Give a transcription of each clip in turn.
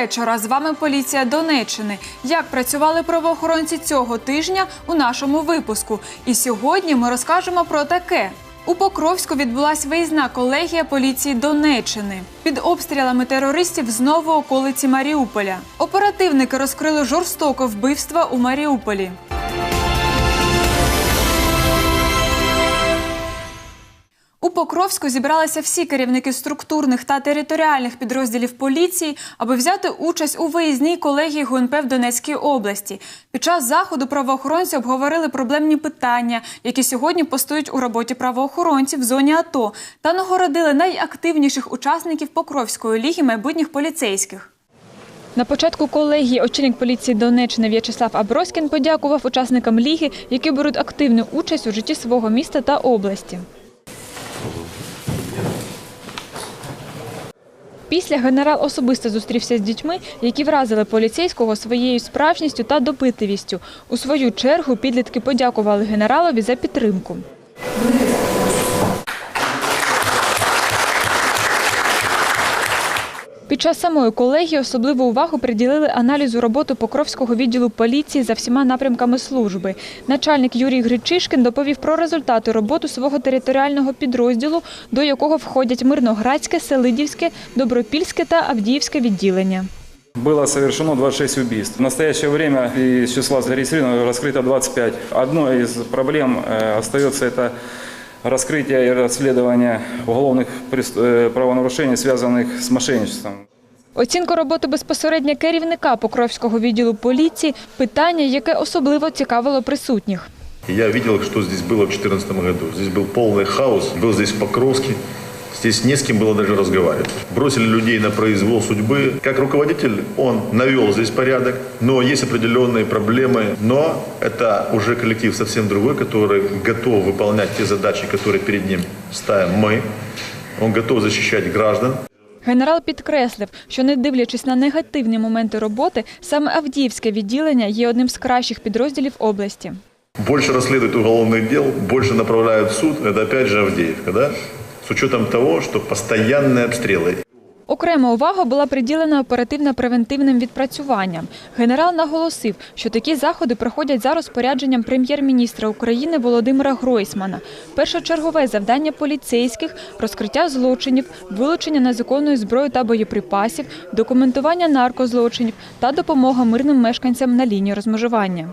вечора. З вами поліція Донеччини. Як працювали правоохоронці цього тижня у нашому випуску? І сьогодні ми розкажемо про таке. У Покровську відбулася виїзна колегія поліції Донеччини. Під обстрілами терористів знову околиці Маріуполя. Оперативники розкрили жорстоке вбивство у Маріуполі. Покровську зібралися всі керівники структурних та територіальних підрозділів поліції, аби взяти участь у виїзній колегії ГУНП в Донецькій області. Під час заходу правоохоронці обговорили проблемні питання, які сьогодні постають у роботі правоохоронців в зоні АТО, та нагородили найактивніших учасників Покровської ліги майбутніх поліцейських. На початку колегії очільник поліції Донеччини В'ячеслав Аброськін подякував учасникам ліги, які беруть активну участь у житті свого міста та області. Після генерал особисто зустрівся з дітьми, які вразили поліцейського своєю справжністю та допитливістю. У свою чергу підлітки подякували генералові за підтримку. Під час самої колегії особливу увагу приділили аналізу роботи Покровського відділу поліції за всіма напрямками служби. Начальник Юрій Гречишкін доповів про результати роботи свого територіального підрозділу, до якого входять Мирноградське, Селидівське, Добропільське та Авдіївське відділення. Было совершено 26 убийств. В настоящее время из числа зарегистрированных раскрыто 25. Одной из проблем э, остается это раскрытие и расследование уголовных прес- э, правонарушений, связанных с мошенничеством. Оцінка роботи безпосередньо керівника Покровського відділу поліції – питання, яке особливо цікавило присутніх. Я видел, что здесь было в 2014 году. Здесь был полный хаос, был здесь Покровский. Здесь не с кем было даже разговаривать. Бросили людей на произвол судьбы. Как руководитель он навел здесь порядок, но есть определенные проблемы. Но это уже коллектив совсем другой, который готов выполнять те задачи, которые перед ним ставим мы. Он готов защищать граждан. Генерал підкреслив, що не дивлячись на негативні моменти роботи, саме Авдіївське відділення є одним з кращих підрозділів області. Больше расследуют уголовных дел, больше направляют в суд. Это опять же Авдеевка, да? С учетом того, что постоянные обстрелы. Окрема увага була приділена оперативно-превентивним відпрацюванням. Генерал наголосив, що такі заходи проходять за розпорядженням прем'єр-міністра України Володимира Гройсмана. Першочергове завдання поліцейських – розкриття злочинів, вилучення незаконної зброї та боєприпасів, документування наркозлочинів та допомога мирним мешканцям на лінії розмежування.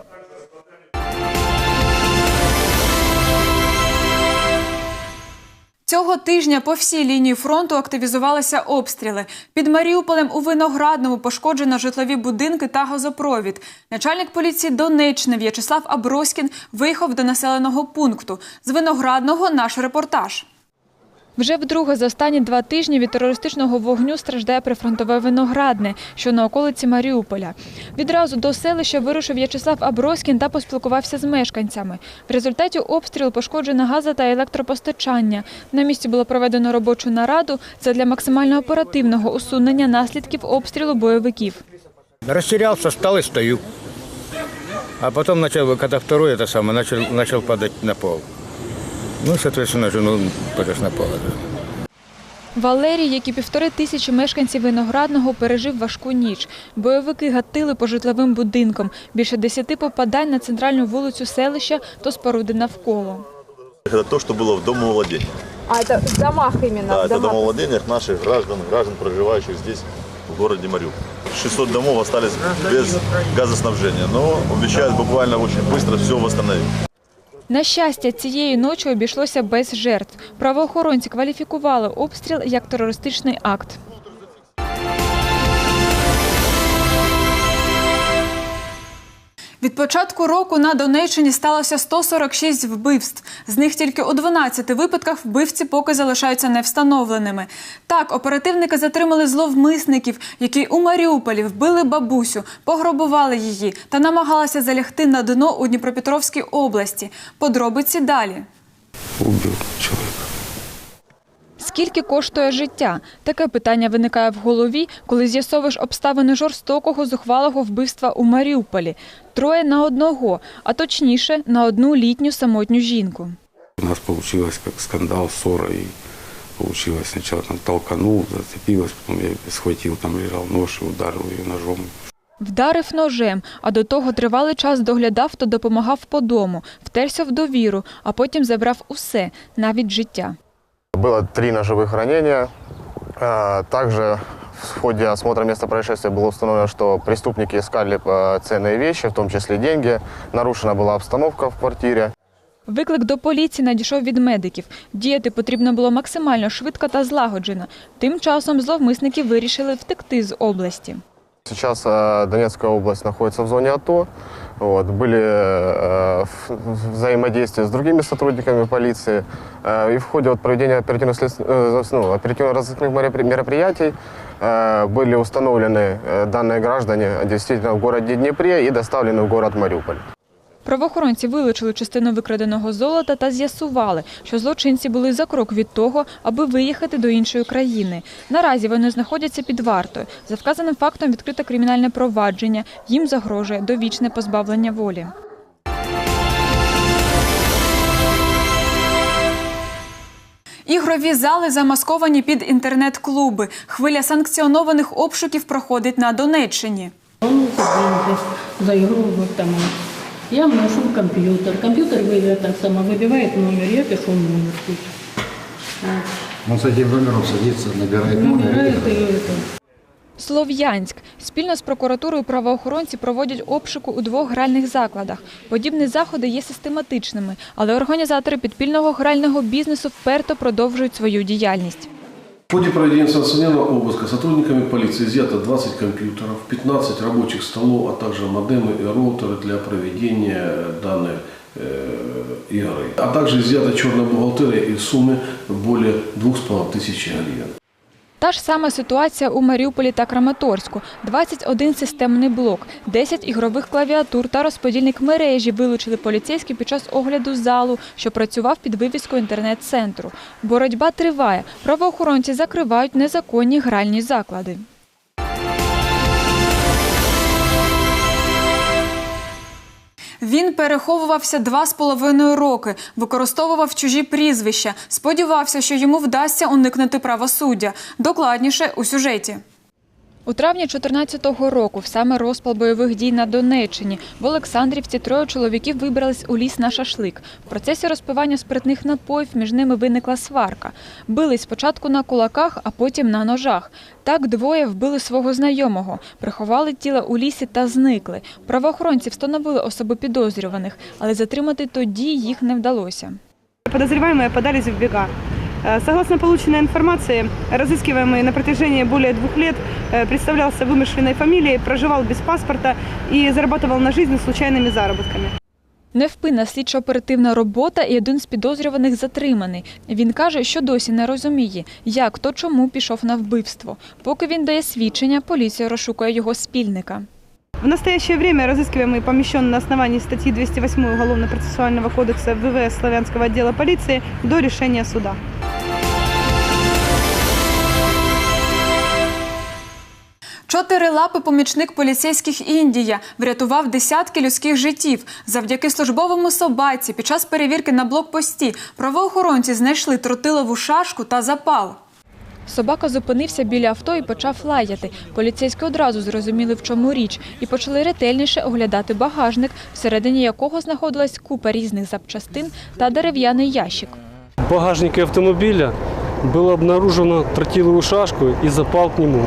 Цього тижня по всій лінії фронту активізувалися обстріли. Під Маріуполем у Виноградному пошкоджено житлові будинки та газопровід. Начальник поліції Донеччини В'ячеслав Аброськін виїхав до населеного пункту. З Виноградного наш репортаж. Вже вдруге за останні два тижні від терористичного вогню страждає прифронтове Виноградне, що на околиці Маріуполя. Відразу до селища вирушив В'ячеслав Аброськін та поспілкувався з мешканцями. В результаті обстрілу пошкоджено газа та електропостачання. На місці було проведено робочу нараду задля максимально оперативного усунення наслідків обстрілу бойовиків. Растерялся, встал и стою. А потом начал, когда второй это самое, начал, начал падать на пол. Ну, соответственно, жену полез на пол. Валерій, як і півтори тисячі мешканців Виноградного, пережив важку ніч. Бойовики гатили по житловим будинкам. Більше десяти попадань на центральну вулицю селища то споруди навколо. Это то, что было в домовладениях. А это в домах именно? Да, в это домах. домовладениях наших граждан, граждан, проживающих здесь, в городе Мариуполь. 600 домов остались без газоснабжения, но обещают буквально очень быстро все восстановить. На щастя, цієї ночі обійшлося без жертв. Правоохоронці кваліфікували обстріл як терористичний акт. Від початку року на Донеччині сталося 146 вбивств. З них тільки у 12 випадках вбивці поки залишаються невстановленими. Так, оперативники затримали зловмисників, які у Маріуполі вбили бабусю, пограбували її та намагалися залягти на дно у Дніпропетровській області. Подробиці далі. убил человека. Скільки коштує життя? Таке питання виникає в голові, коли з'ясовуєш обставини жорстокого зухвалого вбивства у Маріуполі. Троє на одного, а точніше на одну літню самотню жінку. У нас получилось как скандал, ссора, и получилось. Сначала там толканул, зацепилась, потом я схватил, там лежал нож и ударил ее ножом. Вдарив ножем, а до того тривалий час доглядав та допомагав по дому, втерся в довіру, а потім забрав усе, навіть життя. Было три ножевых ранения. А, Также в ходе осмотра места происшествия было установлено, что преступники искали э, ценные вещи, в том числе деньги. Нарушена была обстановка в квартире. Виклик до поліції надійшов від медиків. Діяти потрібно було максимально швидко та злагоджено. Тим часом зловмисники вирішили втекти з області. Сейчас э, Донецкая область находится в зоне АТО. Вот, были э, взаимодействия с другими сотрудниками полиции. Э, и в ходе вот, проведения оперативно-розыскных ну, оперативно-розыскных меропри- мероприятий э, были установлены э, данные граждане действительно в городе Днепре и доставлены в город Мариуполь. Правоохоронці вилучили частину викраденого золота та з'ясували, що злочинці були за крок від того, аби виїхати до іншої країни. Наразі вони знаходяться під вартою. За вказаним фактом відкрите кримінальне провадження. Їм загрожує довічне позбавлення волі. Ігрові зали замасковані під інтернет-клуби. Хвиля санкціонованих обшуків проходить на Донеччині. Он деньги за игру в там. Я вношу в компьютер. Компьютер вы- так само выбивает номер, я пишу номер. тут. Он с этим номером садится, набирает номер. и Набирает играет. и это. Слов'янськ спільно з прокуратурою правоохоронці проводять обшуку у двох гральних закладах. Подібні заходи є систематичними, але організатори підпільного грального бізнесу вперто продовжують свою діяльність. В ходе проведения санкционированного обыска сотрудниками полиции изъято 20 компьютеров, 15 рабочих столов, а также модемы и роутеры для проведения данной э, игры. А также изъята черная бухгалтерия и суммы более 2,5 тысяч гривен. Та ж сама ситуація у Маріуполі та Краматорську. 21 системний блок, 10 ігрових клавіатур та розподільник мережі вилучили поліцейські під час огляду залу, що працював під вивіскою інтернет-центру. Боротьба триває. Правоохоронці закривають незаконні гральні заклади. Він переховувався два з половиною роки, використовував чужі прізвища, сподівався, що йому вдасться уникнути правосуддя. Докладніше у сюжеті. У травні 2014 року, в саме розпал бойових дій на Донеччині, в Олександрівці троє чоловіків вибрались у ліс на шашлик. В процесі розпивання спиртних напоїв між ними виникла сварка. Бились спочатку на кулаках, а потім на ножах. Так двоє вбили свого знайомого, приховали тіло у лісі та зникли. Правоохоронці встановили особи підозрюваних, але затримати тоді їх не вдалося. Подозреваемые подались в бега. Э, Согласно полученной информации, разыскиваемый на протяжении более двух лет э, представлялся вымышленной фамилией, проживал без паспорта и зарабатывал на жизнь случайными заработками. Невпинна слідчо-оперативна робота і один з підозрюваних затриманий. Він каже, що досі не розуміє, як то чому пішов на вбивство. Поки він дає свідчення, поліція розшукує його спільника. В настоящее время разыскиваемый помещен на основании статьи 208 Уголовно-процессуального кодекса ВВС Славянского отдела полиции до решения суда. Чотирилапий помічник поліцейських Індія врятував десятки людських життів. Завдяки службовому собаці під час перевірки на блокпості правоохоронці знайшли тротилову шашку та запал. Собака зупинився біля авто і почав лаяти. Поліцейські одразу зрозуміли, в чому річ, і почали ретельніше оглядати багажник, всередині якого знаходилась купа різних запчастин та дерев'яний ящик. В багажнике автомобиля было обнаружено тротиловую шашку и запал к нему.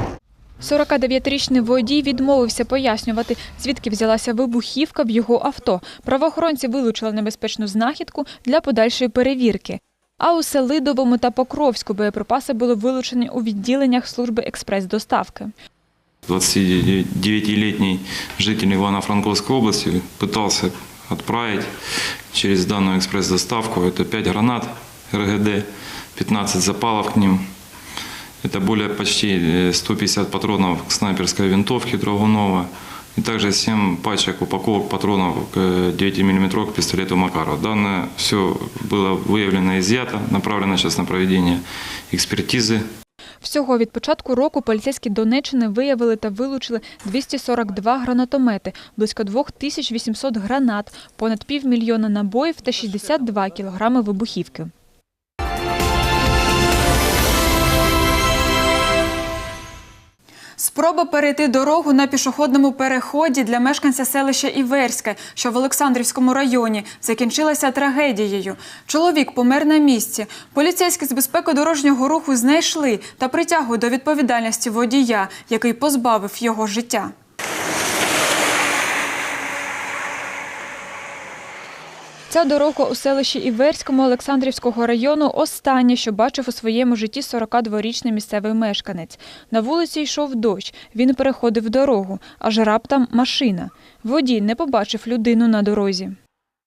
49-річний водій відмовився пояснювати, звідки взялася вибухівка в його авто. Правоохоронці вилучили небезпечну знахідку для подальшої перевірки. А у Селидовому та Покровську боєприпаси були вилучені у відділеннях служби експрес-доставки. 29-летний житель Ивано-Франковской области пытался отправить через данную экспресс-доставку. Это 5 гранат РГД, 15 запалов к ним. Это более почти э, 150 патронов к снайперской винтовке Драгунова. И также 7 пачек упаковок патронов к 9-мм пистолету Макарова. Данное все было выявлено и изъято, направлено сейчас на проведение экспертизы Всього від початку року поліцейські Донеччини виявили та вилучили 242 гранатомети, близько 2800 гранат, понад півмільйона набоїв та 62 кілограми вибухівки. Спроба перейти дорогу на пішохідному переході для мешканця селища Іверське, що в Олександрівському районі, закінчилася трагедією. Чоловік помер на місці. Поліцейські з безпеки дорожнього руху знайшли та притягують до відповідальності водія, який позбавив його життя. Ця дорога у селищі Іверському Олександрівського району останнє, що бачив у своєму житті 42-річний місцевий мешканець. На вулиці йшов дощ, він переходив дорогу, аж раптом машина. Водій не побачив людину на дорозі.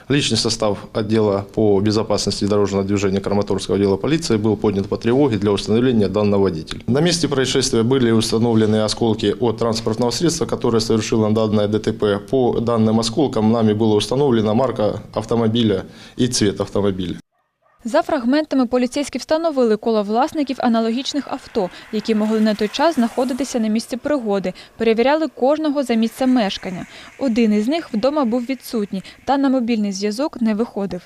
Личный состав отдела по безопасности дорожного движения Краматорского отдела полиции был поднят по тревоге для установления данного водителя. На месте происшествия были установлены осколки от транспортного средства, которое совершило данное ДТП. По данным осколкам нами была установлена марка автомобиля и цвет автомобиля. За фрагментами поліцейські встановили коло власників аналогічних авто, які могли на той час знаходитися на місці пригоди. Перевіряли кожного за місцем мешкання. Один із них вдома був відсутній та на мобільний зв'язок не виходив.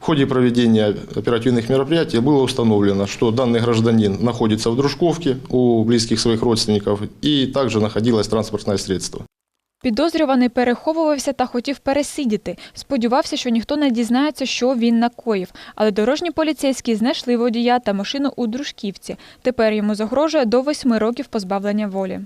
В ходе проведения оперативных мероприятий было установлено, что данный гражданин находится в Дружковке у близких своих родственников и также находилось транспортное средство. Підозрюваний переховувався та хотів пересидіти. Сподівався, що ніхто не дізнається, що він накоїв. Але дорожні поліцейські знайшли водія та машину у Дружківці. Тепер йому загрожує до восьми років позбавлення волі.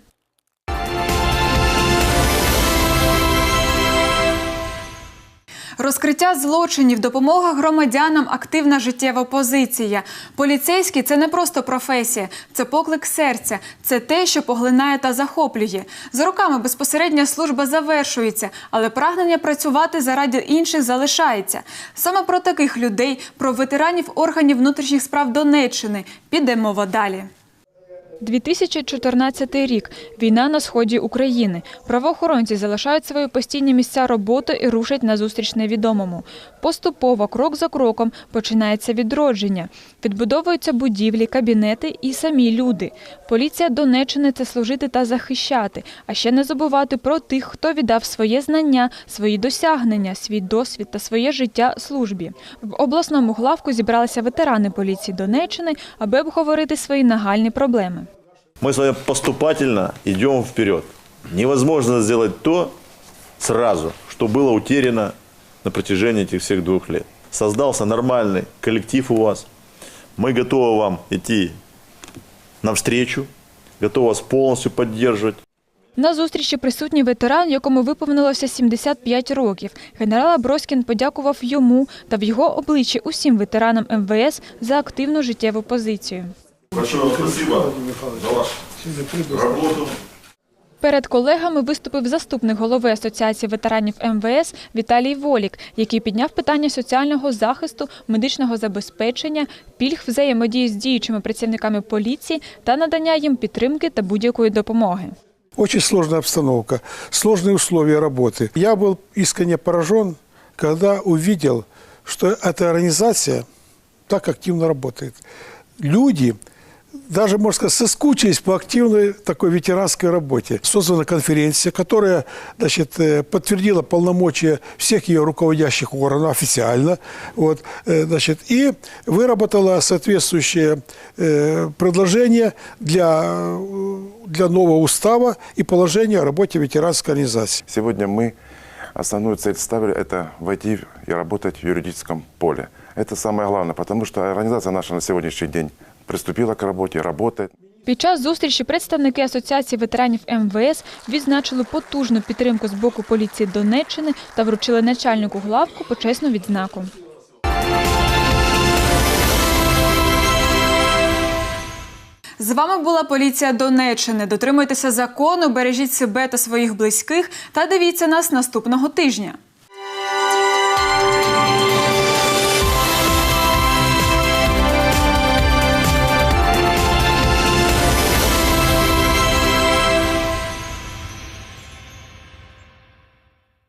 Розкриття злочинів, допомога громадянам, активна життєва позиція. Поліцейський це не просто професія, це поклик серця, це те, що поглинає та захоплює. За роками безпосередня служба завершується, але прагнення працювати заради інших залишається. Саме про таких людей, про ветеранів органів внутрішніх справ Донеччини піде мова далі. 2014 рік. Війна на сході України. Правоохоронці залишають свої постійні місця роботи і рушать на зустріч невідомому. Поступово, крок за кроком, починається відродження. Відбудовуються будівлі, кабінети і самі люди. Поліція Донеччини це служити та захищати, а ще не забувати про тих, хто віддав своє знання, свої досягнення, свій досвід та своє життя службі. В обласному главку зібралися ветерани поліції Донеччини, аби обговорити свої нагальні проблеми. Мы с вами поступательно идем вперед. Невозможно сделать то сразу, что было утеряно на протяжении этих всех двух лет. Создался нормальный коллектив у вас. Мы готовы вам идти навстречу, готовы вас полностью поддерживать. На зустрічі присутній ветеран, якому виповнилося 75 років. Генерал Аброськін подякував йому та в його обличчі усім ветеранам МВС за активну життєву позицію. Большое вам спасибо за вашу работу. Перед колегами виступив заступник голови Асоціації ветеранів МВС Віталій Волік, який підняв питання соціального захисту, медичного забезпечення, пільг взаємодії з діючими працівниками поліції та надання їм підтримки та будь-якої допомоги. Очень сложная обстановка, сложные условия работы. Я был искренне поражен, когда увидел, что эта организация так активно работает. Люди, даже, можно сказать, соскучились по активной такой ветеранской работе. Создана конференция, которая значит, э, подтвердила полномочия всех ее руководящих органов официально. Вот, э, значит, и выработала соответствующее э, предложение для, для нового устава и положения о работе ветеранской организации. Сегодня мы основную цель ставили – это войти и работать в юридическом поле. Это самое главное, потому что организация наша на сегодняшний день приступила к работе, работает. Під час зустрічі представники Асоціації ветеранів МВС відзначили потужну підтримку з боку поліції Донеччини та вручили начальнику главку почесну відзнаку. З вами була поліція Донеччини. Дотримуйтеся закону, бережіть себе та своїх близьких та дивіться нас наступного тижня.